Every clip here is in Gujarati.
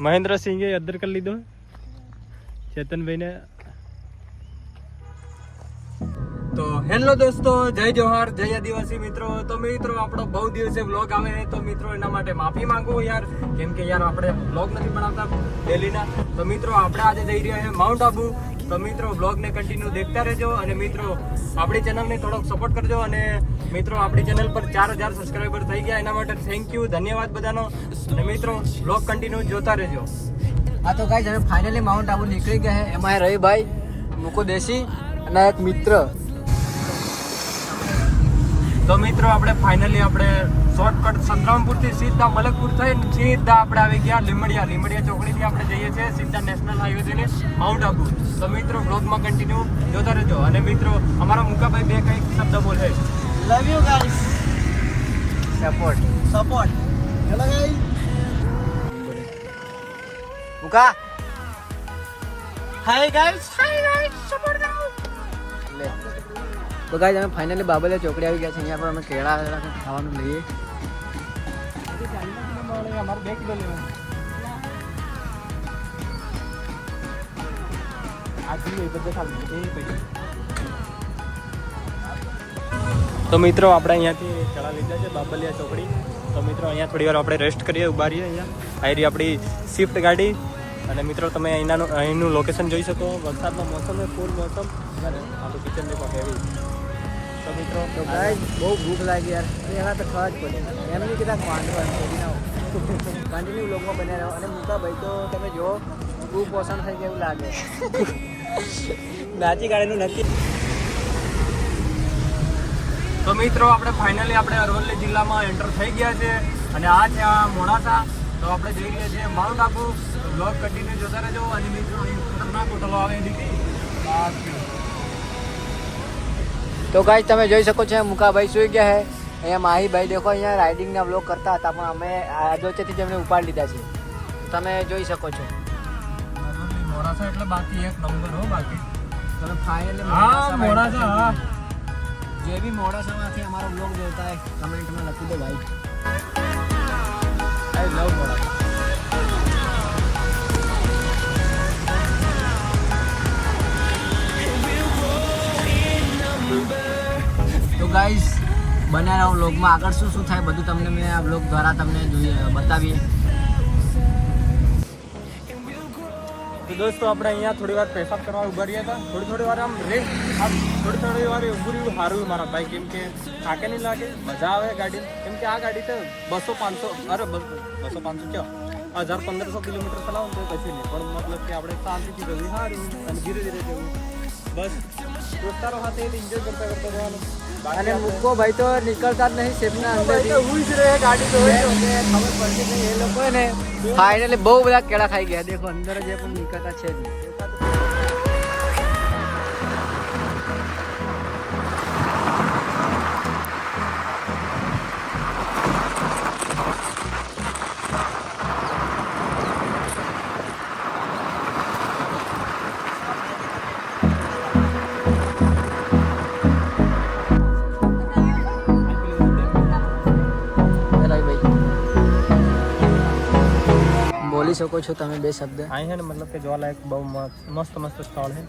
મહેન્દ્રસિંહે અદર કરી લીધો. ચેતનભાઈને તો હેલો દોસ્તો, જય જોહાર, જય આદિવાસી મિત્રો. તો મિત્રો, આપણો બહુ દિવસે વ્લોગ આવે તો મિત્રો, એના માટે માફી માંગુ યાર. કેમ કે યાર, આપણે વ્લોગ નથી બનાવતા ડેલીના. તો મિત્રો, આપણે આજે જઈ રહ્યા છે માઉન્ટ આબુ તો મિત્રો, વ્લોગને કન્ટિન્યુ દેખતા રહેજો અને મિત્રો, આપણી ચેનલને થોડોક સપોર્ટ કરજો અને મિત્રો, આપણી ચેનલ પર ચાર હજાર સબસ્ક્રાઈબર થઈ ગયા, એના માટે થેન્ક યુ ધન્યવાદ બધાનો. અને મિત્રો, વ્લોગ કન્ટિન્યુ જોતા રહેજો. આ તો કાંઈ હવે ફાઇનલી માઉન્ટ આબુ નીકળી ગયા છે. એમાં રવિભાઈ મુકુ દેશી અને એક મિત્ર. તો મિત્રો આપણે ફાઇનલી આપણે શોર્ટકટ સંતરામપુરથી સીધા મલકપુર થઈને સીધા આપણે આવી ગયા લીમડિયા લીમડિયા ચોકડીથી આપણે જઈએ છીએ સીધા નેશનલ હાઈવે થઈને માઉન્ટ આબુ તો મિત્રો બ્લોગમાં કન્ટિન્યુ જોતા રહેજો. અને મિત્રો અમારા મુકાભાઈ બે કંઈક શબ્દ બોલે love you guys support support hello guys મુકા. Hi guys hi guys support કરો. લે. તો ગાઈઝ અમે ફાઇનલી બાબલિયા ચોકડી આવી ગયા છે. અહીંયા પર અમે કેળા ખાવાનું લઈએ. તો મિત્રો, આપણે અહીંયાથી ચડા લીધા છે, બાબલિયા ચોકડી. તો મિત્રો, અહીંયા થોડી વાર આપણે રેસ્ટ કરીએ, ઊભા રહીએ અહીંયા. આવી આપણી સ્વિફ્ટ ગાડી. અને મિત્રો, તમે અહીંના અહીંનું લોકેશન જોઈ શકો. વરસાદનો મોસમ છે ફૂલ મોસમ. આપણું કિચન દેખો કેવી તો મિત્રો તો ગાઈસ બહુ ભૂખ લાગી યાર. એના તો ખાવા જ પડે. એમ નહીં કીધા ના કન્ટિન્યુ લોગમાં બન્યા રહો. અને મૂકા ભાઈ તો તમે જો બહુ પોષણ થઈ ગયા લાગે. નાચી કાઢેલું નક્કી. તો મિત્રો આપણે ફાઇનલી આપણે અરવલ્લી જિલ્લામાં એન્ટર થઈ ગયા છે. અને આ છે આ મોડાસા. તો આપણે જઈ રહ્યા છીએ માઉન્ટ આબુ બ્લોગ કન્ટિન્યુ જોતા રહેજો. અને મિત્રો ના હોટલો આવે દીધી તો ગાઈઝ તમે જોઈ શકો છો મુકાભાઈ સુઈ ગયા છે. અહીંયા માહીભાઈ દેખો અહીંયા રાઇડિંગના બ્લોગ કરતા હતા પણ અમે આજોચેથી જ એમને ઉપાડી લીધા છે. તમે જોઈ શકો છો. મોડાસા એટલે બાકી એક નંબર હો બાકી. તમે ફાઇનલી હા મોડાસા હા. જે બી મોડાસામાંથી અમારો બ્લોગ જોતા હોય કમેન્ટમાં લખી દો ભાઈ આઈ લવ મોડાસા તો ગાઈઝ બનાવ્યા રહો બ્લોગમાં આગળ શું શું થાય બધું તમને મેં આ બ્લોગ દ્વારા તમને જોઈએ, બતાવીએ. તો દોસ્તો, આપણે અહીંયા થોડી વાર પેશાબ કરવા ઊભા રહ્યા હતા થોડી થોડી વાર આમ રેસ્ટ આમ થોડી થોડી વાર ઉભું રહ્યું સારું મારા ભાઈ, કેમ કે થાકે નહીં લાગે, મજા આવે ગાડી. કેમ કે આ ગાડી તો બસો પાંચસો, અરે, બસો પાંચસો ચો હજાર પંદરસો કિલોમીટર ચલાવું તો કશું નહીં, પણ મતલબ કે આપણે શાંતિથી જવું સારું અને ધીરે ધીરે જવું. બસ દોસ્તારો સાથે એન્જોય કરતા કરતા જવાનું. અને મૂકો ભાઈ તો નીકળતા જ નહીં સેફના અંદર હું જ રહે ગાડી તો ખબર પડતી નહીં એ લોકો ને ફાઇનલી બહુ બધા કેળા ખાઈ ગયા. દેખો અંદર જે પણ નીકળતા છે જ શકો છો તમે બે શબ્દ. અહીં છે ને મતલબ કે જોવાલાયક બહુ મસ્ત મસ્ત સ્થળ છે.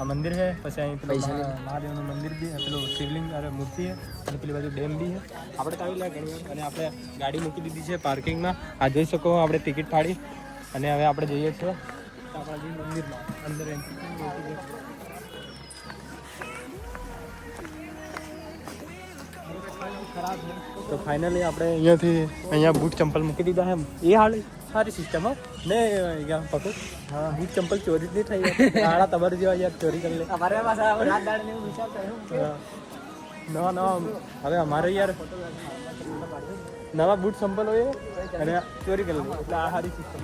આ મંદિર છે. પછી અહીં પેલું મહાદેવનું મંદિર બી પેલું શિવલિંગ અને મૂર્તિ છે. અને પેલી બાજુ ડેમ બી છે. આપણે તો આવેલા ઘણી અને આપણે ગાડી મૂકી દીધી છે પાર્કિંગમાં. આ જોઈ શકો આપણે ટિકિટ ફાડી. અને હવે આપણે જઈએ છીએ આપણા જે મંદિરમાં. અંદર એન્ટ્રી તો ફાઇનલી આપણે અહીંયાથી અહીંયા બૂટ ચંપલ મૂકી દીધા એમ. એ હાલ સારી સિસ્ટમ હો. ને અહીંયા પકડ. હા બૂટ ચંપલ ચોરી જ નહીં થઈ આડા તમારે જેવા યાર ચોરી કરી લે. અમારે હા. નવા નવા હવે અમારે યાર નવા બૂટ ચંપલ હોય અને ચોરી કરી લે. એટલે આ સારી સિસ્ટમ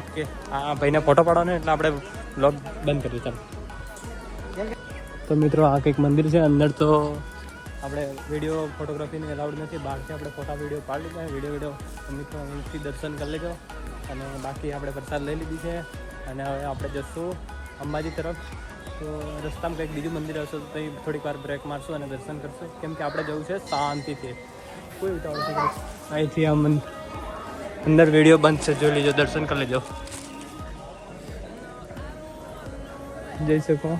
ઓકે. આ ભાઈને ફોટો પાડવાનો એટલે આપણે બ્લોગ બંધ કરીએ ચાલો. તો મિત્રો આ કંઈક મંદિર છે. અંદર તો આપણે વીડિયો ફોટોગ્રાફીની એલાઉડ નથી. બહારથી આપણે ફોટા વીડિયો પાડી લીધા. વીડિયો વીડિયો મિત્રો દર્શન કરી લેજો. અને બાકી આપણે પ્રસાદ લઈ લીધી છે. અને હવે આપણે જશું અંબાજી તરફ. તો રસ્તામાં કંઈક બીજું મંદિર હશે, તો ત્યાં થોડીક વાર બ્રેક મારશું અને દર્શન કરશું. કેમ કે આપણે જવું છે શાંતિથી. કોઈ ઉતાવળ છે અહીંથી આ મન અંદર વીડિયો બંધ છે. જોઈ લેજો, દર્શન કરી લેજો. જઈ શકો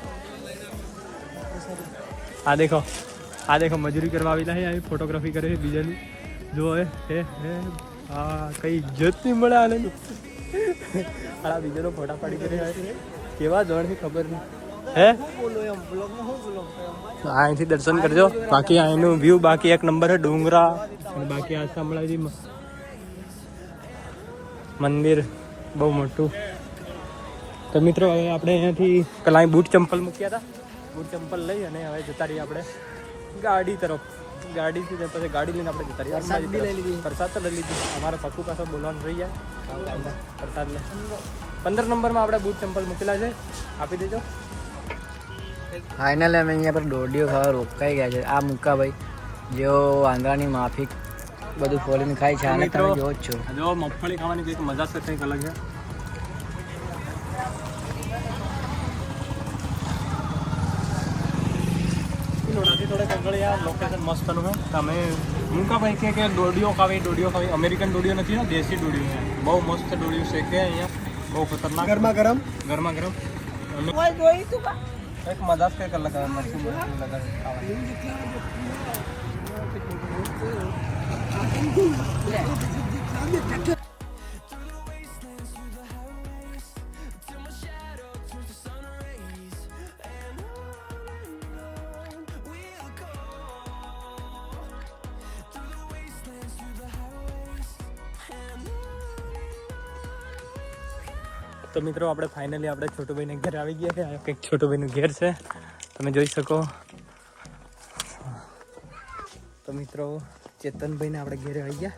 આ દેખો. આ દેખો, મજૂરી કરવા આવેલા છે અહીં ફોટોગ્રાફી કરે છે બીજાની. જો હે હે, હા. કઈ ઇજ્જત નહીં મળે આને આ બીજાનો ફોટા પાડી કરે કેવા જણ છે ખબર નહીં. હે? અહીંથી દર્શન કરજો. બાકી અહીંનું વ્યૂ બાકી એક નંબર છે ડુંગરા. અને બાકી આ શામળાજી મંદિર. બહુ મોટું. તો મિત્રો, હવે આપણે અહીંયાથી કલાઈ બૂટ ચંપલ મૂક્યા હતા બૂટ ચંપલ લઈ અને હવે જતા રહીએ આપણે. ગાડી તરફ. ગાડીથી ને પછી ગાડી લઈને આપણે જતા રહીએ. પ્રસાદ બી લઈ લીધી. પ્રસાદ તો લઈ લીધી. અમારા પપ્પુ પાસે બોલવાનું રહી જાય. પ્રસાદ લે. પંદર નંબરમાં આપણે બૂટ ચંપલ મૂકેલા છે. આપી દેજો. ફાઇનલ અમે અહીંયા પર દોડીઓ ખાવા રોકાઈ ગયા છે. આ મુક્કાભાઈ જેઓ વાંદરાની માફી બધું ફોલીને ખાય છે આને તમે જોવો જ છો. જો મગફળી ખાવાની કંઈક મજા છે કંઈક અલગ છે. લોડાથી થોડે યાર લોકેશન મસ્તનું છે. તમે હું કા ભાઈ કે કે દોડીઓ ખાવી દોડીઓ ખાવી. અમેરિકન દોડીઓ નથી ને દેશી દોડીઓ છે. બહુ મસ્ત દોડીઓ છે કે અહીંયા. બહુ ખતરનાક. ગરમા ગરમ. ગરમા ગરમ. એક મજા જ કંઈક અલગ આવે. મરચું મરચું અલગ આવે ખાવાની તો મિત્રો, આપણે ફાઇનલી આપણે છોટુભાઈને ઘરે આવી ગયા છે. આ કંઈક છોટુભાઈનું ઘેર છે. તમે જોઈ શકો. તો મિત્રો, ચેતનભાઈને આપણે ઘેરે આવી ગયા.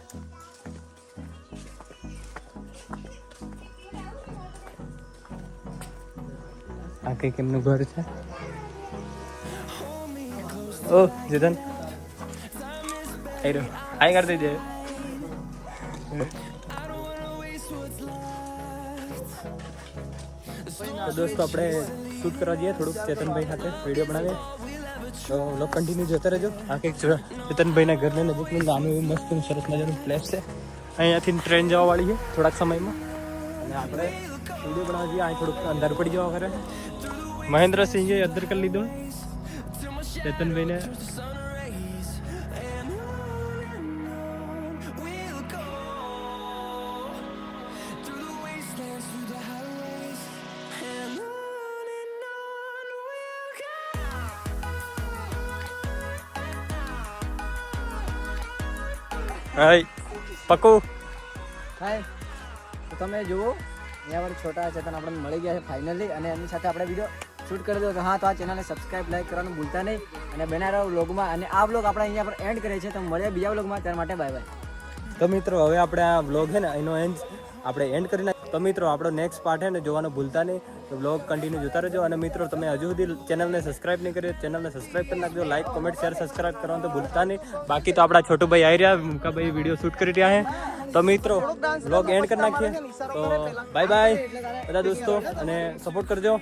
આ કંઈક એમનું ઘર છે. ઓ, ચેતન. આઈ આઈ કરી દેજે. તો દોસ્તો આપણે શૂટ કરવા જઈએ થોડુંક ચેતનભાઈ સાથે વીડિયો બનાવીએ. તો લોક કન્ટિન્યુ જોતા રહેજો. આ કંઈક ચેતનભાઈના ઘરની નજીકનું નાનું એવું મસ્ત સરસ મજાનું પ્લેસ છે. અહીંયાથી ટ્રેન જવા વાળી છે થોડાક સમયમાં. અને આપણે વીડિયો બનાવવા જઈએ. અહીં થોડુંક અંધાર પડી જવા કરે મહેન્દ્રસિંહે અદર કરી લીધું. ચેતનભાઈને હાય પકુ. હાય. તો તમે જુઓ અહીંયા પર છોટા ચેતન આપણને મળી ગયા છે ફાઇનલી અને એમની સાથે આપણે વીડિયો શૂટ કરી દો તો હા તો આ ચેનલને સબસ્ક્રાઇબ લાઈક કરવાનું ભૂલતા નહીં. અને બના રહો વ્લોગમાં અને આ વ્લોગ આપણે અહીંયા પર એન્ડ કરીએ છીએ. તો મળ્યા બીજા વ્લોગમાં ત્યાર માટે બાય બાય તો મિત્રો હવે આપણે આ બ્લોગ છે ને એનો એન્ડ આપણે એન્ડ કરી તો મિત્રો, આપણો નેક્સ્ટ પાર્ટ છે ને, જોવાનું ભૂલતા નહીં. તો બ્લોગ કન્ટિન્યુ જોતા રહેજો. અને મિત્રો, તમે હજુ સુધી ચેનલને સબસ્ક્રાઇબ નહીં કરી ચેનલને સબસ્ક્રાઇબ કરી નાખજો. લાઈક કોમેન્ટ શેર સબસ્ક્રાઇબ કરવાનું તો ભૂલતા નહીં. બાકી તો આપણા છોટુભાઈ આવી રહ્યા, મુકાભાઈ વીડિયો શૂટ કરી રહ્યા છે. તો મિત્રો બ્લોગ એન્ડ કરી નાખીએ. તો બાય બાય બધા દોસ્તો, અને સપોર્ટ કરજો.